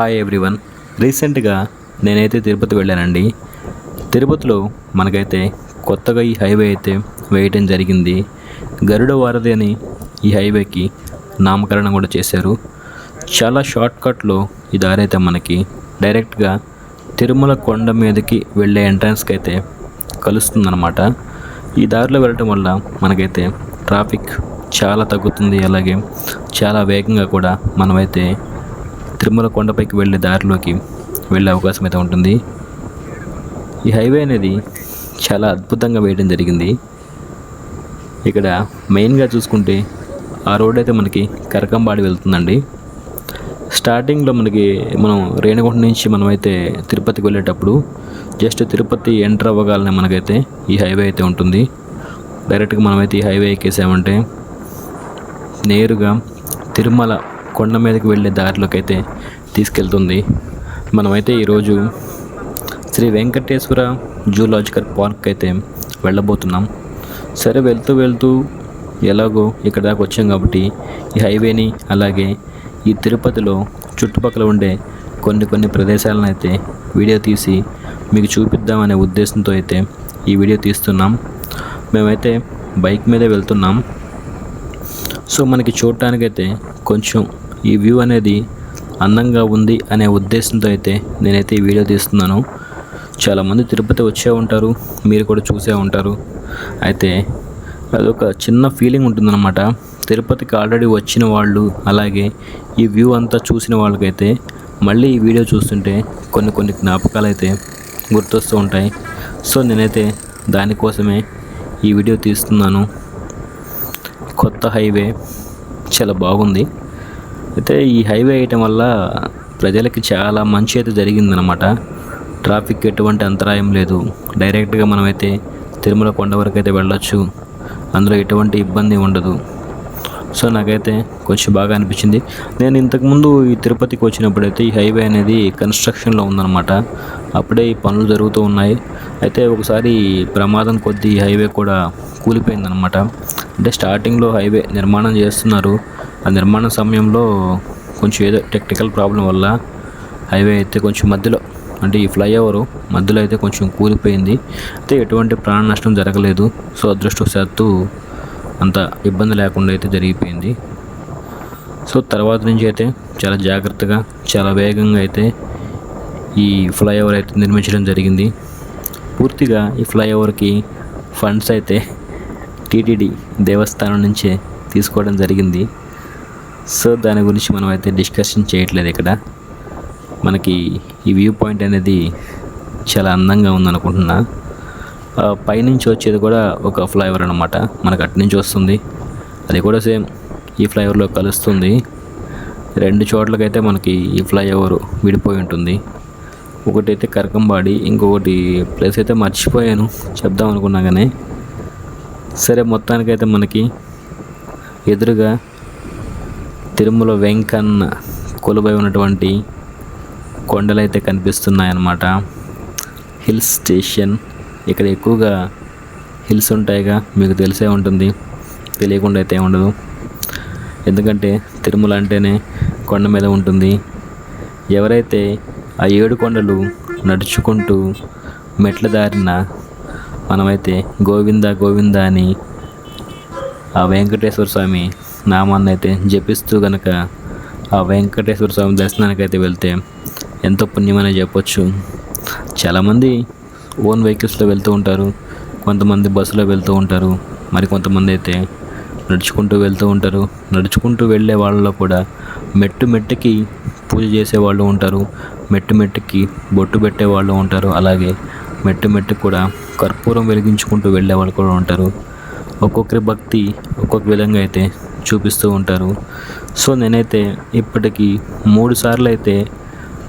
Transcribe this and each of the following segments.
Hi everyone. రీసెంట్గా నేనైతే తిరుపతి వెళ్ళానండి. తిరుపతిలో మనకైతే కొత్తగా ఈ హైవే అయితే వేయటం జరిగింది. గరుడ వారధి అని ఈ హైవేకి నామకరణం కూడా చేశారు. చాలా షార్ట్కట్లో ఈ దారి అయితే మనకి డైరెక్ట్గా తిరుమల కొండ మీదకి వెళ్ళే ఎంట్రన్స్కి అయితే కలుస్తుందన్నమాట. ఈ దారిలో వెళ్ళటం వల్ల మనకైతే ట్రాఫిక్ చాలా తగ్గుతుంది. అలాగే చాలా వేగంగా కూడా మనమైతే తిరుమల కొండపైకి వెళ్ళే దారిలోకి వెళ్ళే అవకాశం అయితే ఉంటుంది. ఈ హైవే అనేది చాలా అద్భుతంగా వేయడం జరిగింది. ఇక్కడ మెయిన్గా చూసుకుంటే ఆ రోడ్ అయితే మనకి కరకంబాడి వెళ్తుందండి. స్టార్టింగ్లో మనకి మనం రేణిగుంట నుంచి మనమైతే తిరుపతికి వెళ్ళేటప్పుడు జస్ట్ తిరుపతి ఎంటర్ అవ్వగానే మనకైతే ఈ హైవే అయితే ఉంటుంది. డైరెక్ట్గా మనమైతే ఈ హైవే ఎక్కేసామంటే నేరుగా తిరుమల కొండ మీదకి వెళ్ళే దారిలోకి అయితే తీసుకెళ్తుంది. మనమైతే ఈరోజు శ్రీ వెంకటేశ్వర జూలాజికల్ పార్క్ అయితే వెళ్ళబోతున్నాం. సరే వెళ్తూ వెళ్తూ ఎలాగో ఇక్కడ దాకా వచ్చాం కాబట్టి ఈ హైవేని అలాగే ఈ తిరుపతిలో చుట్టుపక్కల ఉండే కొన్ని కొన్ని ప్రదేశాలను అయితే వీడియో తీసి మీకు చూపిద్దామనే ఉద్దేశంతో అయితే ఈ వీడియో తీస్తున్నాం. మేమైతే బైక్ మీదే వెళ్తున్నాం. సో మనకి చూడటానికైతే కొంచెం ఈ వ్యూ అనేది అందంగా ఉంది అనే ఉద్దేశంతో అయితే నేనైతే ఈ వీడియో తీస్తున్నాను. చాలామంది తిరుపతి వచ్చే ఉంటారు మీరు కూడా చూసే ఉంటారు. అయితే అదొక చిన్న ఫీలింగ్ ఉంటుందన్నమాట. తిరుపతికి ఆల్రెడీ వచ్చిన వాళ్ళు అలాగే ఈ వ్యూ అంతా చూసిన వాళ్ళకైతే మళ్ళీ ఈ వీడియో చూస్తుంటే కొన్ని కొన్ని జ్ఞాపకాలు అయితే గుర్తొస్తూ ఉంటాయి. సో నేనైతే దానికోసమే ఈ వీడియో తీస్తున్నాను. కొత్త హైవే చాలా బాగుంది. అయితే ఈ హైవే వేయటం వల్ల ప్రజలకి చాలా మంచి అయితే జరిగిందనమాట ట్రాఫిక్ ఎటువంటి అంతరాయం లేదు. డైరెక్ట్గా మనమైతే తిరుమల కొండ వరకు అయితే వెళ్ళొచ్చు. అందులో ఎటువంటి ఇబ్బంది ఉండదు. సో నాకైతే కొంచెం బాగా అనిపించింది. నేను ఇంతకుముందు ఈ తిరుపతికి వచ్చినప్పుడైతే ఈ హైవే అనేది కన్స్ట్రక్షన్లో ఉందన్నమాట. అప్పుడే ఈ పనులు జరుగుతూ ఉన్నాయి. అయితే ఒకసారి ప్రమాదం కొద్దీ ఈ హైవే కూడా కూలిపోయిందనమాట అంటే స్టార్టింగ్లో హైవే నిర్మాణం చేస్తున్నారు. ఆ నిర్మాణ సమయంలో కొంచెం ఏదో టెక్నికల్ ప్రాబ్లం వల్ల హైవే అయితే కొంచెం మధ్యలో అంటే ఈ ఫ్లైఓవర్ మధ్యలో అయితే కొంచెం కూలిపోయింది. అయితే ఎటువంటి ప్రాణ నష్టం జరగలేదు. సో అదృష్టవశాత్తు అంత ఇబ్బంది లేకుండా అయితే జరిగిపోయింది. సో తర్వాత నుంచి అయితే చాలా జాగ్రత్తగా చాలా వేగంగా అయితే ఈ ఫ్లైఓవర్ అయితే నిర్మించడం జరిగింది. పూర్తిగా ఈ ఫ్లైఓవర్కి ఫండ్స్ అయితే టీటీడీ దేవస్థానం నుంచే తీసుకోవడం జరిగింది. సో దాని గురించి మనం అయితే డిస్కషన్ చేయట్లేదు ఇక్కడ. మనకి ఈ వ్యూ పాయింట్ అనేది చాలా అందంగా ఉందనుకుంటున్నా. పైనుంచి వచ్చేది కూడా ఒక ఫ్లైఓవర్ అనమాట మనకు అటు నుంచి వస్తుంది. అది కూడా సేమ్ ఈ ఫ్లైఓవర్లో కలుస్తుంది. రెండు చోట్లకైతే మనకి ఈ ఫ్లైఓవర్ విడిపోయి ఉంటుంది. ఒకటైతే కరకంబాడి ఇంకొకటి ప్లేస్ అయితే మర్చిపోయాను. చెప్దాం అనుకున్నా కానీ సరే మొత్తానికైతే మనకి ఎదురుగా తిరుమల వెంకన్న కొలువై ఉన్నటువంటి కొండలు అయితే కనిపిస్తున్నాయి అన్నమాట హిల్ స్టేషన్. ఇక్కడ ఎక్కువగా హిల్స్ ఉంటాయిగా మీకు తెలిసే ఉంటుంది. తెలియకుండా అయితే ఉండదు. ఎందుకంటే తిరుమల అంటేనే కొండ మీద ఉంటుంది. ఎవరైతే ఆ ఏడు కొండలు నడుచుకుంటూ మెట్ల దారిన మనమైతే గోవింద గోవింద అని ఆ వెంకటేశ్వర స్వామి నామాన్ని అయితే జపిస్తూ కనుక ఆ వెంకటేశ్వర స్వామి దర్శనానికి అయితే వెళ్తే ఎంతో పుణ్యమనే చెప్పొచ్చు. చాలామంది ఓన్ వెహికల్స్లో వెళ్తూ ఉంటారు కొంతమంది బస్సులో వెళ్తూ ఉంటారు మరి కొంతమంది అయితే నడుచుకుంటూ వెళ్తూ ఉంటారు. నడుచుకుంటూ వెళ్ళే వాళ్ళలో కూడా మెట్టు మెట్టుకి పూజ చేసే వాళ్ళు ఉంటారు మెట్టు మెట్టుకి బొట్టు పెట్టే వాళ్ళు ఉంటారు అలాగే మెట్టు మెట్టుకు కూడా కర్పూరం వెలిగించుకుంటూ వెళ్ళే వాళ్ళు కూడా ఉంటారు. ఒక్కొక్కరి భక్తి ఒక్కొక్క విధంగా అయితే చూపిస్తూ ఉంటారు. సో నేనైతే ఇప్పటికీ మూడు సార్లు అయితే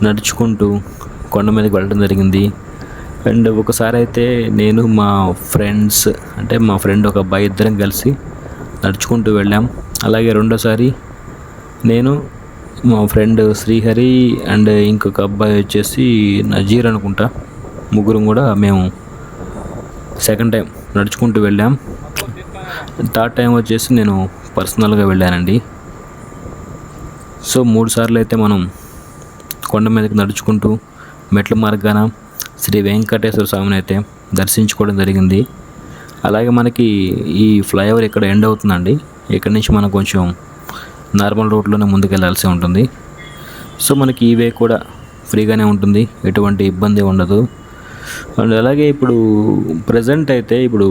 నడుచుకుంటూ కొండ మీదకి వెళ్ళడం జరిగింది. అండ్ ఒకసారి అయితే నేను మా ఫ్రెండ్స్ అంటే మా ఫ్రెండ్ ఒక అబ్బాయి ఇద్దరం కలిసి నడుచుకుంటూ వెళ్ళాం. అలాగే రెండోసారి నేను మా ఫ్రెండ్ శ్రీహరి అండ్ ఇంకొక అబ్బాయి వచ్చేసి నజీర్ అనుకుంటా. ముగ్గురం కూడా మేము సెకండ్ టైం నడుచుకుంటూ వెళ్ళాం. థర్డ్ టైం వచ్చేసి నేను పర్సనల్గా వెళ్ళానండి. సో మూడు సార్లు అయితే మనం కొండ మీదకి నడుచుకుంటూ మెట్ల మార్గాన శ్రీ వెంకటేశ్వర స్వామిని అయితే దర్శించుకోవడం జరిగింది. అలాగే మనకి ఈ ఫ్లైఓవర్ ఇక్కడ ఎండ్ అవుతుందండి. ఇక్కడ నుంచి మనం కొంచెం నార్మల్ రోడ్లోనే ముందుకెళ్ళాల్సి ఉంటుంది. సో మనకి ఈ వే కూడా ఫ్రీగానే ఉంటుంది. ఎటువంటి ఇబ్బంది ఉండదు. అండ్ అలాగే ఇప్పుడు ప్రజెంట్ అయితే ఇప్పుడు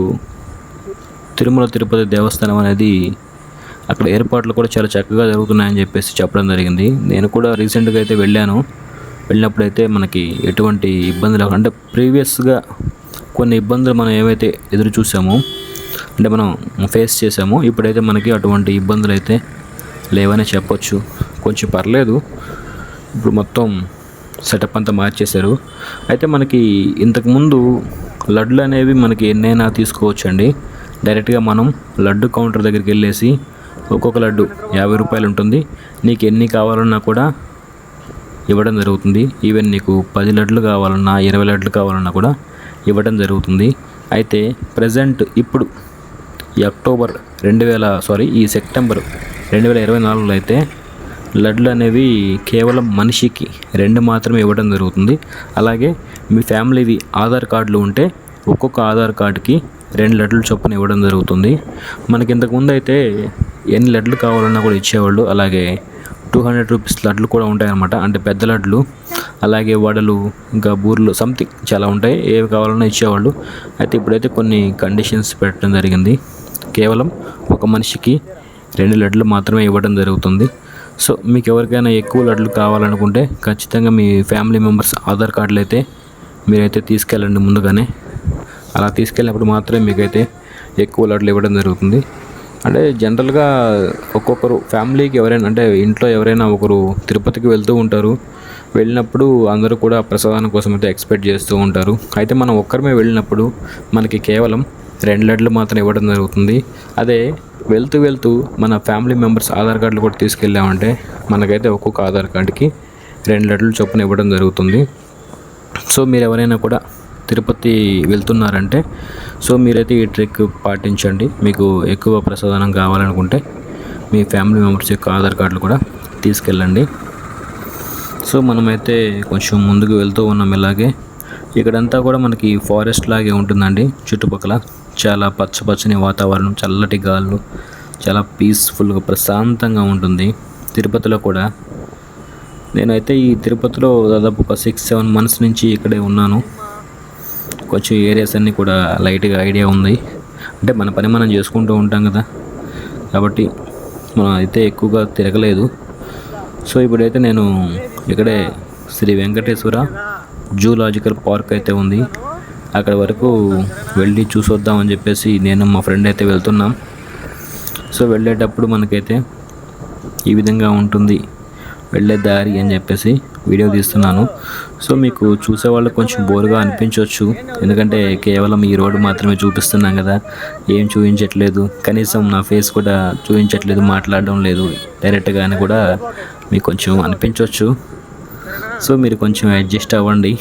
తిరుమల తిరుపతి దేవస్థానం అనేది అక్కడ ఏర్పాట్లు కూడా చాలా చక్కగా జరుగుతున్నాయని చెప్పేసి చెప్పడం జరిగింది. నేను కూడా రీసెంట్గా అయితే వెళ్ళాను. వెళ్ళినప్పుడైతే మనకి ఎటువంటి ఇబ్బందులు అంటే ప్రీవియస్గా కొన్ని ఇబ్బందులు మనం ఏవైతే ఎదురు చూసామో అంటే మనం ఫేస్ చేసామో ఇప్పుడైతే మనకి అటువంటి ఇబ్బందులు అయితే లేవని చెప్పొచ్చు. కొంచెం పర్లేదు. ఇప్పుడు మొత్తం సెటప్ అంతా మార్చేశారు. అయితే మనకి ఇంతకుముందు లడ్లు అనేవి మనకి ఎన్నైనా తీసుకోవచ్చండి. డైరెక్ట్గా మనం లడ్డు కౌంటర్ దగ్గరికి వెళ్ళేసి ఒక్కొక్క లడ్డు యాభై రూపాయలు ఉంటుంది. నీకు ఎన్ని కావాలన్నా కూడా ఇవ్వడం జరుగుతుంది. ఈవెన్ నీకు పది లడ్లు కావాలన్నా ఇరవై లడ్లు కావాలన్నా కూడా ఇవ్వడం జరుగుతుంది. అయితే ప్రజెంట్ ఇప్పుడు ఈ అక్టోబర్ రెండు వేల సారీ ఈ సెప్టెంబర్ రెండు వేల ఇరవై నాలుగులో అయితే లడ్లు అనేవి కేవలం మనిషికి రెండు మాత్రమే ఇవ్వడం జరుగుతుంది. అలాగే మీ ఫ్యామిలీవి ఆధార్ కార్డులు ఉంటే ఒక్కొక్క ఆధార్ కార్డుకి రెండు లడ్లు చొప్పున ఇవ్వడం జరుగుతుంది. మనకి ఇంతకుముందు అయితే ఎన్ని లడ్లు కావాలన్నా కూడా ఇచ్చేవాళ్ళు. అలాగే టూ హండ్రెడ్ రూపీస్ లడ్లు కూడా ఉంటాయన్నమాట. అంటే పెద్ద లడ్లు అలాగే వడలు ఇంకా బూర్లు సంథింగ్ చాలా ఉంటాయి. ఏవి కావాలన్నా ఇచ్చేవాళ్ళు. అయితే ఇప్పుడైతే కొన్ని కండిషన్స్ పెట్టడం జరిగింది. కేవలం ఒక మనిషికి రెండు లడ్లు మాత్రమే ఇవ్వడం జరుగుతుంది. సో మీకు ఎవరికైనా ఎక్కువ లడ్లు కావాలనుకుంటే ఖచ్చితంగా మీ ఫ్యామిలీ మెంబర్స్ ఆధార్ కార్డులు అయితే మీరైతే తీసుకెళ్ళండి ముందుగానే. అలా తీసుకెళ్ళినప్పుడు మాత్రమే మీకైతే ఎక్కువ లడ్లు ఇవ్వడం జరుగుతుంది. అంటే జనరల్గా ఒక్కొక్కరు ఫ్యామిలీకి ఎవరైనా అంటే ఇంట్లో ఎవరైనా ఒకరు తిరుపతికి వెళ్తూ ఉంటారు. వెళ్ళినప్పుడు అందరూ కూడా ప్రసాదం కోసం అయితే ఎక్స్పెక్ట్ చేస్తూ ఉంటారు. అయితే మనం ఒక్కరమే వెళ్ళినప్పుడు మనకి కేవలం రెండు లడ్లు మాత్రం ఇవ్వడం జరుగుతుంది. అదే వెళ్తూ వెళ్తూ మన ఫ్యామిలీ మెంబర్స్ ఆధార్ కార్డులు కూడా తీసుకెళ్ళామంటే మనకైతే ఒక్కొక్క ఆధార్ కార్డుకి రెండు లడ్లు చొప్పున ఇవ్వడం జరుగుతుంది. సో మీరు ఎవరైనా కూడా తిరుపతి వెళ్తున్నారంటే సో మీరైతే ఈ ట్రిక్ పాటించండి. మీకు ఎక్కువ ప్రసాదనం కావాలనుకుంటే మీ ఫ్యామిలీ మెంబర్స్ యొక్క ఆధార్ కార్డులు కూడా తీసుకెళ్ళండి. సో మనమైతే కొంచెం ముందుకు వెళ్తూ ఉన్నాం ఇలాగే. ఇక్కడంతా కూడా మనకి ఫారెస్ట్ లాగే ఉంటుందండి. చుట్టుపక్కల చాలా పచ్చ పచ్చని వాతావరణం చల్లటి గాళ్ళు చాలా పీస్ఫుల్గా ప్రశాంతంగా ఉంటుంది తిరుపతిలో కూడా. నేనైతే ఈ తిరుపతిలో దాదాపు ఒక సిక్స్ సెవెన్ మంత్స్ నుంచి ఇక్కడే ఉన్నాను. కొంచెం ఏరియాస్ అన్నీ కూడా లైట్గా ఐడియా ఉంది. అంటే మన పని మనం చేసుకుంటూ ఉంటాం కదా. కాబట్టి మనం అయితే ఎక్కువగా తిరగలేదు. సో ఇప్పుడైతే నేను ఇక్కడే శ్రీ వెంకటేశ్వర జూలాజికల్ పార్క్ అయితే ఉంది. అక్కడ వరకు వెళ్ళి చూసొద్దామని చెప్పేసి నేను మా ఫ్రెండ్ అయితే వెళ్తున్నాం. సో వెళ్ళేటప్పుడు మనకైతే ఈ విధంగా ఉంటుంది. వెళ్ళే దారి అని చెప్పేసి వీడియో తీస్తున్నాను. సో మీకు చూసేవాళ్ళు కొంచెం బోర్గా అనిపించవచ్చు ఎందుకంటే కేవలం ఈ రోడ్డు మాత్రమే చూపిస్తున్నాం కదా. ఏం చూపించట్లేదు. కనీసం నా ఫేస్ కూడా చూపించట్లేదు మాట్లాడడం లేదు. డైరెక్ట్గా అని కూడా మీకు కొంచెం అనిపించవచ్చు సో మీరు కొంచెం అడ్జస్ట్ అవ్వండి.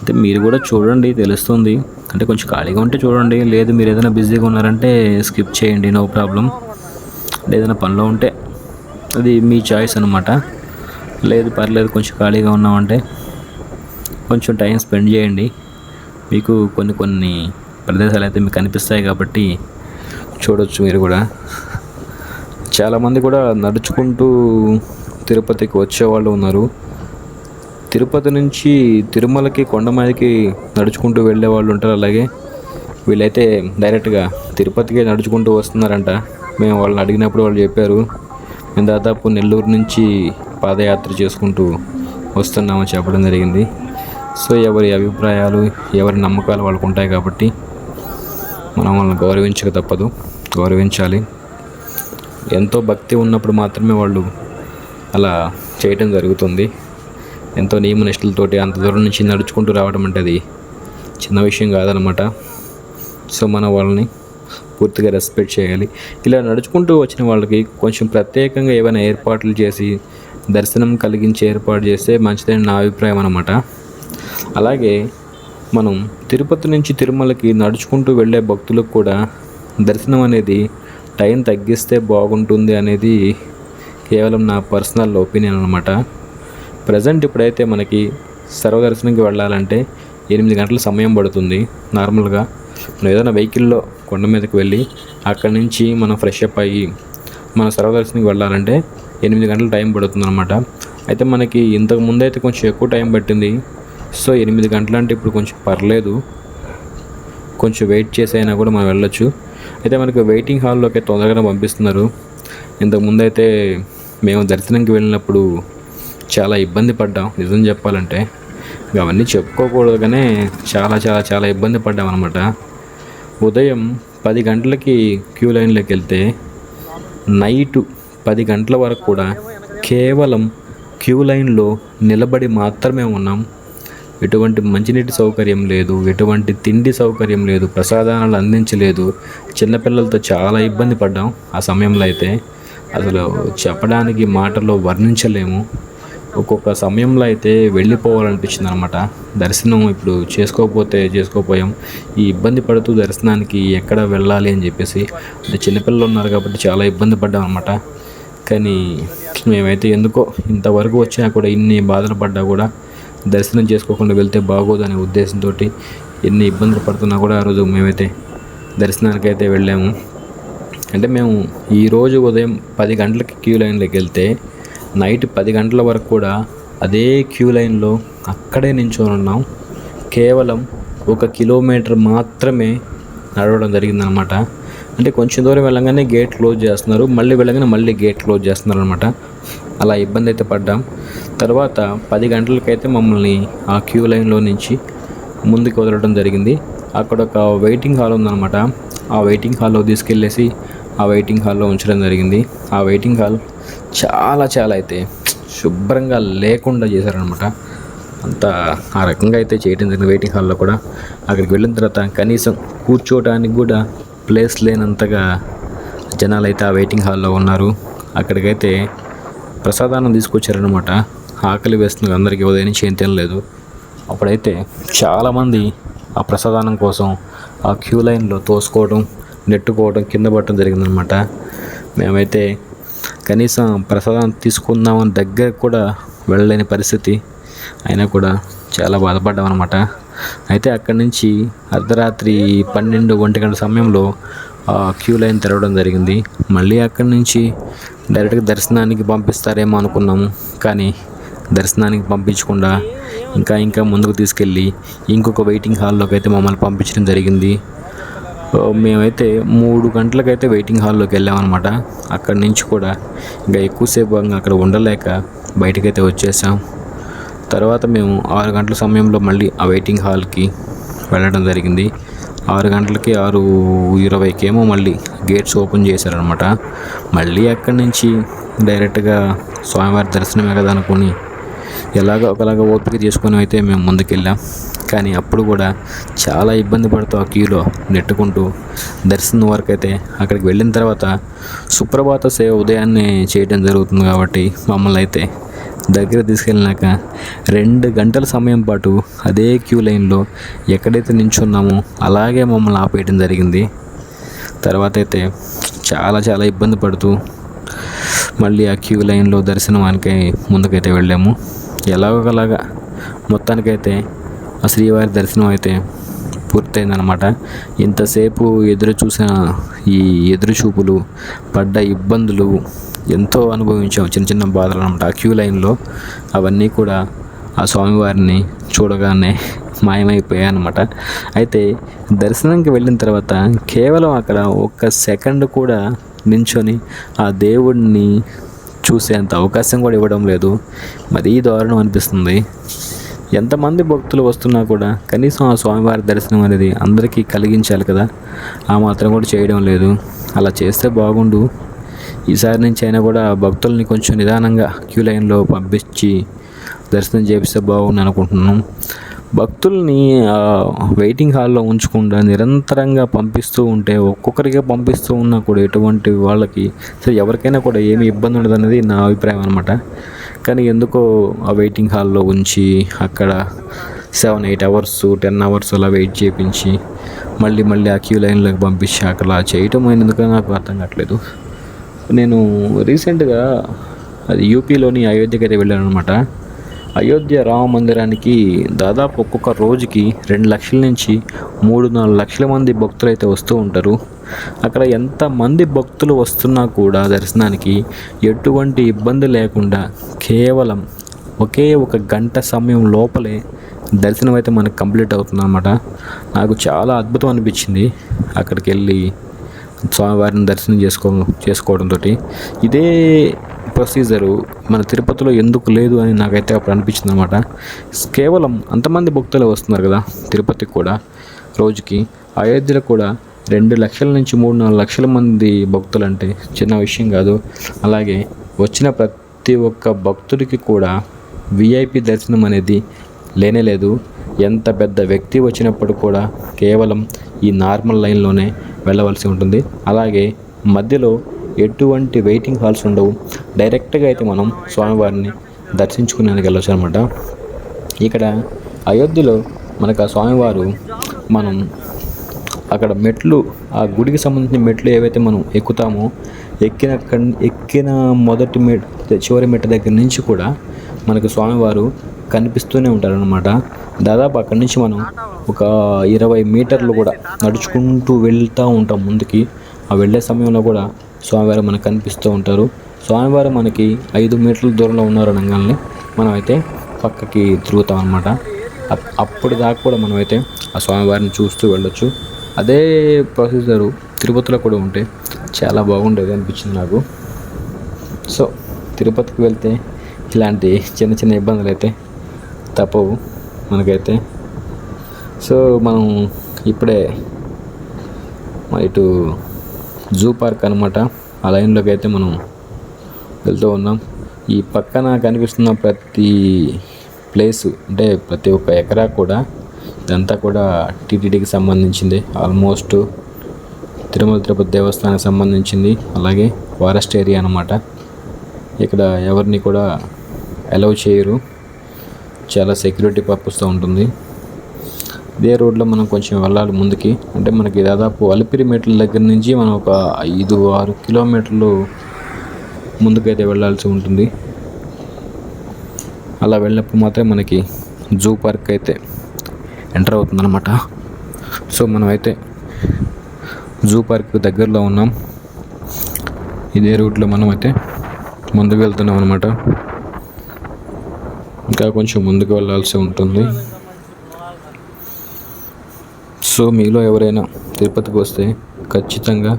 అంటే మీరు కూడా చూడండి తెలుస్తుంది. అంటే కొంచెం ఖాళీగా ఉంటే చూడండి. లేదు మీరు ఏదైనా బిజీగా ఉన్నారంటే స్కిప్ చేయండి నో ప్రాబ్లం. ఏదైనా పనిలో ఉంటే అది మీ చాయిస్ అనమాట లేదు పర్లేదు కొంచెం ఖాళీగా ఉన్నామంటే కొంచెం టైం స్పెండ్ చేయండి. మీకు కొన్ని కొన్ని ప్రదేశాలు అయితే మీకు కనిపిస్తాయి కాబట్టి చూడొచ్చు మీరు కూడా. చాలామంది కూడా నడుచుకుంటూ తిరుపతికి వచ్చేవాళ్ళు ఉన్నారు. తిరుపతి నుంచి తిరుమలకి కొండమాదికి నడుచుకుంటూ వెళ్ళే వాళ్ళు ఉంటారు అలాగే. వీళ్ళైతే డైరెక్ట్గా తిరుపతికే నడుచుకుంటూ వస్తున్నారంట. మేము వాళ్ళని అడిగినప్పుడు వాళ్ళు చెప్పారు. మేము దాదాపు నెల్లూరు నుంచి పాదయాత్ర చేసుకుంటూ వస్తున్నామని చెప్పడం జరిగింది. సో ఎవరి అభిప్రాయాలు ఎవరి నమ్మకాలు వాళ్ళకు ఉంటాయి కాబట్టి మనం వాళ్ళని గౌరవించక తప్పదు. గౌరవించాలి. ఎంతో భక్తి ఉన్నప్పుడు మాత్రమే వాళ్ళు అలా చేయటం జరుగుతుంది. ఎంతో నియమ నిష్ఠలతోటి అంత దూరం నుంచి నడుచుకుంటూ రావడం అంటే అది చిన్న విషయం కాదనమాట సో మనం వాళ్ళని పూర్తిగా రెస్పెక్ట్ చేయాలి. ఇలా నడుచుకుంటూ వచ్చిన వాళ్ళకి కొంచెం ప్రత్యేకంగా ఏమైనా ఏర్పాట్లు చేసి దర్శనం కలిగించి ఏర్పాటు చేస్తే మంచిదని నా అభిప్రాయం అనమాట అలాగే మనం తిరుపతి నుంచి తిరుమలకి నడుచుకుంటూ వెళ్ళే భక్తులకు కూడా దర్శనం అనేది టైం తగ్గిస్తే బాగుంటుంది అనేది కేవలం నా పర్సనల్ ఒపీనియన్ అనమాట ప్రజెంట్ ఇప్పుడైతే మనకి సర్వదర్శనంకి వెళ్ళాలంటే ఎనిమిది గంటల సమయం పడుతుంది నార్మల్గా. మనం ఏదైనా వెహికల్లో కొండ మీదకి వెళ్ళి అక్కడి నుంచి మనం ఫ్రెష్ అప్ అయ్యి మన సర్వదర్శనంకి వెళ్ళాలంటే ఎనిమిది గంటల టైం పడుతుంది అనమాట అయితే మనకి ఇంతకు ముందు అయితే కొంచెం ఎక్కువ టైం పట్టింది. సో ఎనిమిది గంటలు అంటే ఇప్పుడు కొంచెం పర్లేదు. కొంచెం వెయిట్ చేసి అయినా కూడా మనం వెళ్ళొచ్చు. అయితే మనకి వెయిటింగ్ హాల్లోకి తొందరగానే పంపిస్తున్నారు. ఇంతకు ముందు అయితే మేము దర్శనంకి వెళ్ళినప్పుడు చాలా ఇబ్బంది పడ్డాం నిజం చెప్పాలంటే. ఇక అవన్నీ చెప్పుకోకూడదు కానీ చాలా చాలా చాలా ఇబ్బంది పడ్డాం అనమాట ఉదయం పది గంటలకి క్యూ లైన్లోకి వెళ్తే నైటు పది గంటల వరకు కూడా కేవలం క్యూ లైన్లో నిలబడి మాత్రమే ఉన్నాం. ఎటువంటి మంచినీటి సౌకర్యం లేదు ఎటువంటి తిండి సౌకర్యం లేదు ప్రసాదాలు అందించలేదు. చిన్నపిల్లలతో చాలా ఇబ్బంది పడ్డాం ఆ సమయంలో అయితే. అసలు చెప్పడానికి మాటల్లో వర్ణించలేము. ఒక్కొక్క సమయంలో అయితే వెళ్ళిపోవాలనిపించింది అనమాట దర్శనం ఇప్పుడు చేసుకోకపోతే చేసుకోపోయాం. ఈ ఇబ్బంది పడుతూ దర్శనానికి ఎక్కడ వెళ్ళాలి అని చెప్పేసి అంటే చిన్నపిల్లలు ఉన్నారు కాబట్టి చాలా ఇబ్బంది పడ్డాం అనమాట కానీ మేమైతే ఎందుకో ఇంతవరకు వచ్చినా కూడా ఇన్ని బాధలు పడ్డా కూడా దర్శనం చేసుకోకుండా వెళ్తే బాగోదు అనే ఉద్దేశంతో ఎన్ని ఇబ్బందులు పడుతున్నా కూడా ఆ రోజు మేమైతే దర్శనానికి అయితే వెళ్ళాము. అంటే మేము ఈరోజు ఉదయం పది గంటలకి క్యూ లైన్లోకి వెళ్తే నైట్ పది గంటల వరకు కూడా అదే క్యూ లైన్లో అక్కడే నించొని ఉన్నాం. కేవలం ఒక కిలోమీటర్ మాత్రమే నడవడం జరిగిందనమాట. అంటే కొంచెం దూరం వెళ్ళగానే గేట్ క్లోజ్ చేస్తున్నారు. మళ్ళీ వెళ్ళగానే మళ్ళీ గేట్ క్లోజ్ చేస్తున్నారు అనమాట అలా ఇబ్బంది అయితే పడ్డాం. తర్వాత పది గంటలకైతే మమ్మల్ని ఆ క్యూ లైన్లో నుంచి ముందుకు వదలడం జరిగింది. అక్కడ ఒక వెయిటింగ్ హాల్ ఉందన్నమాట ఆ వెయిటింగ్ హాల్లో తీసుకెళ్ళేసి ఆ వెయిటింగ్ హాల్లో ఉంచడం జరిగింది. ఆ వెయిటింగ్ హాల్ చాలా చాలా అయితే శుభ్రంగా లేకుండా చేశారనమాట అంత ఆ రకంగా అయితే చేయడం జరిగింది వెయిటింగ్ హాల్లో కూడా. అక్కడికి వెళ్ళిన తర్వాత కనీసం కూర్చోవడానికి కూడా ప్లేస్ లేనంతగా జనాలు అయితే ఆ వెయిటింగ్ హాల్లో ఉన్నారు. అక్కడికైతే ప్రసాదాన్ని తీసుకొచ్చారనమాట ఆకలి వేస్తుంది అందరికీ ఉదయం నుంచి ఏం తినలేదు. అప్పుడైతే చాలామంది ఆ ప్రసాదానం కోసం ఆ క్యూ లైన్లో తోసుకోవడం నెట్టుకోవడం కింద పడటం జరిగిందనమాట మేమైతే కనీసం ప్రసాదం తీసుకుందామని దగ్గర కూడా వెళ్ళలేని పరిస్థితి. అయినా కూడా చాలా బాధపడ్డాం అనమాట అయితే అక్కడి నుంచి అర్ధరాత్రి పన్నెండు ఒంటి గంట సమయంలో ఆ క్యూ లైన్ తెరవడం జరిగింది. మళ్ళీ అక్కడి నుంచి డైరెక్ట్గా దర్శనానికి పంపిస్తారేమో అనుకున్నాము. కానీ దర్శనానికి పంపించకుండా ఇంకా ఇంకా ముందుకు తీసుకెళ్ళి ఇంకొక వెయిటింగ్ హాల్లోకి అయితే మమ్మల్ని పంపించడం జరిగింది. మేమైతే మూడు గంటలకైతే వెయిటింగ్ హాల్లోకి వెళ్ళామన్నమాట. అక్కడి నుంచి కూడా ఇంకా ఎక్కువసేపు అక్కడ ఉండలేక బయటకైతే వచ్చేసాం. తర్వాత మేము ఆరు గంటల సమయంలో మళ్ళీ ఆ వెయిటింగ్ హాల్కి వెళ్ళడం జరిగింది. ఆరు గంటలకి ఆరు ఇరవైకేమో మళ్ళీ గేట్స్ ఓపెన్ చేశారనమాట మళ్ళీ అక్కడి నుంచి డైరెక్ట్గా స్వామివారి దర్శనమే కదా అనుకుని ఎలాగో ఒకలాగా ఓపిక చేసుకొని అయితే మేము ముందుకెళ్ళాం. కానీ అప్పుడు కూడా చాలా ఇబ్బంది పడుతూ ఆ క్యూలో నెట్టుకుంటూ దర్శనం వరకు అయితే అక్కడికి వెళ్ళిన తర్వాత సుప్రభాత సేవ ఉదయాన్నే చేయడం జరుగుతుంది కాబట్టి మమ్మల్ని అయితే దగ్గర తీసుకెళ్ళినాక రెండు గంటల సమయం పాటు అదే క్యూ లైన్లో ఎక్కడైతే నించున్నామో అలాగే మమ్మల్ని ఆపేయడం జరిగింది. తర్వాత అయితే చాలా చాలా ఇబ్బంది పడుతూ మళ్ళీ ఆ క్యూ లైన్లో దర్శనానికి ముందుకైతే వెళ్ళాము. ఎలాగోలాగా మొత్తానికైతే ఆ శ్రీవారి దర్శనం అయితే పూర్తయిందనమాట ఇంతసేపు ఎదురు చూసిన ఈ ఎదురు చూపులు పడ్డ ఇబ్బందులు ఎంతో అనుభవించాం చిన్న చిన్న బాధలు అనమాట ఆ క్యూ లైన్లో అవన్నీ కూడా ఆ స్వామివారిని చూడగానే మాయమైపోయాయి అనమాట అయితే దర్శనంకి వెళ్ళిన తర్వాత కేవలం అక్కడ ఒక్క సెకండ్ కూడా నించొని ఆ దేవుడిని చూసేంత అవకాశం కూడా ఇవ్వడం లేదు. మరీ దారుణం అనిపిస్తుంది. ఎంతమంది భక్తులు వస్తున్నా కూడా కనీసం ఆ స్వామివారి దర్శనం అనేది అందరికీ కలిగించాలి కదా. ఆ మాత్రం కూడా చేయడం లేదు. అలా చేస్తే బాగుండు. ఈసారి నుంచి అయినా కూడా భక్తుల్ని కొంచెం నిదానంగా క్యూ లైన్లో పంపించి దర్శనం చేపిస్తే బాగుండు అనుకుంటున్నాం. భక్తుల్ని వెయిటింగ్ హాల్లో ఉంచకుండా నిరంతరంగా పంపిస్తూ ఉంటే ఒక్కొక్కరిగా పంపిస్తూ ఉన్నా కూడా ఎటువంటి వాళ్ళకి సరే ఎవరికైనా కూడా ఏమి ఇబ్బంది ఉండదు అనేది నా అభిప్రాయం అనమాట కానీ ఎందుకో ఆ వెయిటింగ్ హాల్లో ఉంచి అక్కడ seven eight hours ten hours అలా వెయిట్ చేయించి మళ్ళీ మళ్ళీ ఆ క్యూ లైన్లోకి పంపించి అక్కడ చేయటం అయినందుకు నాకు అర్థం కావట్లేదు. నేను రీసెంట్గా అది యూపీలోని అయోధ్యకి అయితే వెళ్ళాను అనమాట అయోధ్య రామ మందిరానికి దాదాపు ఒక్కొక్క రోజుకి రెండు లక్షల నుంచి మూడు నాలుగు లక్షల మంది భక్తులు అయితే వస్తూ ఉంటారు. అక్కడ ఎంతమంది భక్తులు వస్తున్నా కూడా దర్శనానికి ఎటువంటి ఇబ్బంది లేకుండా కేవలం ఒకే ఒక గంట సమయం లోపలే దర్శనం అయితే మనకు కంప్లీట్ అవుతుందన్నమాట. నాకు చాలా అద్భుతం అనిపించింది అక్కడికి వెళ్ళి స్వామివారిని దర్శనం చేసుకో చేసుకోవడంతో ఇదే ప్రొసీజరు మన తిరుపతిలో ఎందుకు లేదు అని నాకైతే అప్పుడు అనిపించింది అనమాట కేవలం అంతమంది భక్తులు వస్తున్నారు కదా తిరుపతికి కూడా రోజుకి. అయోధ్యలో కూడా రెండు లక్షల నుంచి మూడు నాలుగు లక్షల మంది భక్తులు అంటే చిన్న విషయం కాదు. అలాగే వచ్చిన ప్రతి ఒక్క భక్తుడికి కూడా విఐపి దర్శనం అనేది లేనే లేదు. ఎంత పెద్ద వ్యక్తి వచ్చినప్పుడు కూడా కేవలం ఈ నార్మల్ లైన్లోనే వెళ్ళవలసి ఉంటుంది. అలాగే మధ్యలో ఎటువంటి వెయిటింగ్ హాల్స్ ఉండవు. డైరెక్ట్గా అయితే మనం స్వామివారిని దర్శించుకునేందుకు వెళ్ళొచ్చు అనమాట ఇక్కడ అయోధ్యలో మనకు ఆ స్వామివారు మనం అక్కడ మెట్లు ఆ గుడికి సంబంధించిన మెట్లు ఏవైతే మనం ఎక్కుతామో ఎక్కిన కన్- ఎక్కిన మొదటి మెట్ చివరి మెట్టు దగ్గర నుంచి కూడా మనకు స్వామివారు కనిపిస్తూనే ఉంటారనమాట దాదాపు అక్కడి నుంచి మనం ఒక ఇరవై మీటర్లు కూడా నడుచుకుంటూ వెళ్తూ ఉంటాం ముందుకి. ఆ వెళ్ళే సమయంలో కూడా స్వామివారు మనకు కనిపిస్తూ ఉంటారు. స్వామివారు మనకి ఐదు మీటర్ల దూరంలో ఉన్నారు అనగానే మనం అయితే పక్కకి తిరుగుతాం అనమాట అప్పుడు దాకా కూడా మనం అయితే ఆ స్వామివారిని చూస్తూ వెళ్ళొచ్చు. అదే ప్రొసీజరు తిరుపతిలో కూడా ఉంటే చాలా బాగుండేది అనిపించింది నాకు. సో తిరుపతికి వెళ్తే ఇలాంటి చిన్న చిన్న ఇబ్బందులు అయితే తప్పవు మనకైతే. సో మనం ఇప్పుడే మా ఇటు జూ పార్క్ అనమాట ఆ లైన్లోకి అయితే మనం వెళ్తూ ఉన్నాం. ఈ పక్కన కనిపిస్తున్న ప్రతి ప్లేసు అంటే ప్రతి ఒక్క ఎకరా కూడా ఇదంతా కూడా టీటీడీకి సంబంధించింది. ఆల్మోస్ట్ తిరుమల తిరుపతి దేవస్థానానికి సంబంధించింది. అలాగే ఫారెస్ట్ ఏరియా అనమాట ఇక్కడ ఎవరిని కూడా అలౌ చేయరు. చాలా సెక్యూరిటీ పర్పస్తో ఉంటుంది. ఇదే రోడ్లో మనం కొంచెం వెళ్ళాలి ముందుకి. అంటే మనకి దాదాపు అలిపిరి మెట్ల దగ్గర నుంచి మనం ఒక ఐదు ఆరు కిలోమీటర్లు ముందుకైతే వెళ్ళాల్సి ఉంటుంది. అలా వెళ్ళినప్పుడు మాత్రమే మనకి జూ పార్క్ అయితే ఎంటర్ అవుతుందన్నమాట. సో మనం అయితే జూ పార్క్ దగ్గరలో ఉన్నాం. ఇదే రూట్లో మనం అయితే ముందుకు వెళ్తున్నాం అనమాట ఇంకా కొంచెం ముందుకు వెళ్ళాల్సి ఉంటుంది. సో మీలో ఎవరైనా తిరుపతికి వస్తే ఖచ్చితంగా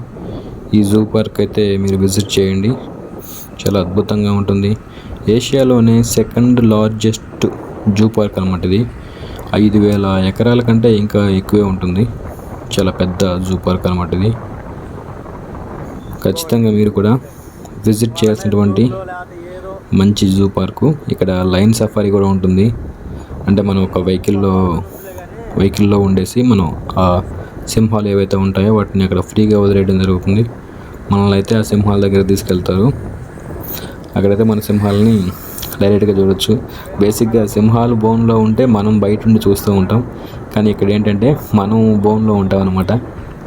ఈ జూ పార్క్ అయితే మీరు విజిట్ చేయండి. చాలా అద్భుతంగా ఉంటుంది. ఏషియాలోనే సెకండ్ లార్జెస్ట్ జూ పార్క్ అనమాట ఇది. ఐదు వేల ఎకరాల కంటే ఇంకా ఎక్కువే ఉంటుంది. చాలా పెద్ద జూ పార్క్ అనమాట ఇది. ఖచ్చితంగా మీరు కూడా విజిట్ చేయాల్సినటువంటి మంచి జూ పార్కు. ఇక్కడ లైన్ సఫారీ కూడా ఉంటుంది. అంటే మనం ఒక వెహికల్లో వెహికల్లో ఉండేసి మనం ఆ సింహాలు ఏవైతే ఉంటాయో వాటిని అక్కడ ఫ్రీగా వదిలేయడం జరుగుతుంది. మనల్ని అయితే ఆ సింహాల దగ్గర తీసుకెళ్తారు. అక్కడైతే మన సింహాలని డైరెక్ట్గా చూడొచ్చు. బేసిక్గా సింహాలు బోన్లో ఉంటే మనం బయట నుండి చూస్తూ ఉంటాం. కానీ ఇక్కడ ఏంటంటే మనం బోన్లో ఉంటాం అనమాట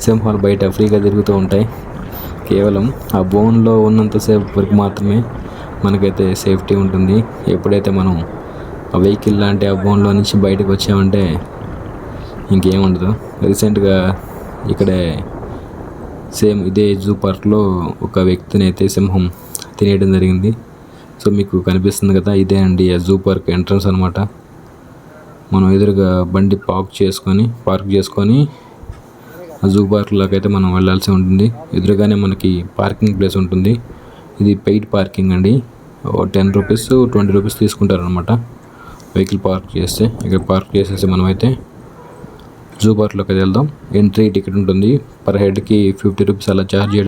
సింహాలు బయట ఫ్రీగా తిరుగుతూ ఉంటాయి. కేవలం ఆ బోన్లో ఉన్నంతసేపు వరకు మాత్రమే మనకైతే సేఫ్టీ ఉంటుంది. ఎప్పుడైతే మనం ఆ వెహికల్ లాంటి ఆ బోన్లో నుంచి బయటకు వచ్చామంటే ఇంకేం ఉండదు. రీసెంట్గా ఇక్కడే సేమ్ ఇదే జూ పార్క్లో ఒక వ్యక్తిని అయితే సింహం తినేయడం జరిగింది. సో మీకు కనిపిస్తుంది కదా ఇదే అండి ఆ జూ పార్క్ ఎంట్రన్స్ అనమాట మనం ఎదురుగా బండి పార్క్ చేసుకొని పార్క్ చేసుకొని ఆ జూ పార్క్లోకి అయితే మనం వెళ్ళాల్సి ఉంటుంది. ఎదురుగానే మనకి పార్కింగ్ ప్లేస్ ఉంటుంది. ఇది పెయిడ్ పార్కింగ్ అండి. టెన్ రూపీస్ ట్వంటీ రూపీస్ తీసుకుంటారు అనమాట వెహికల్ పార్క్ చేస్తే ఇక్కడ పార్క్ చేసేసి మనమైతే జూ పార్క్లోకి వెళ్దాం. ఎంట్రీ టికెట్ ఉంటుంది. పర్ హెడ్కి ఫిఫ్టీ రూపీస్ అలా ఛార్జ్ చేయడం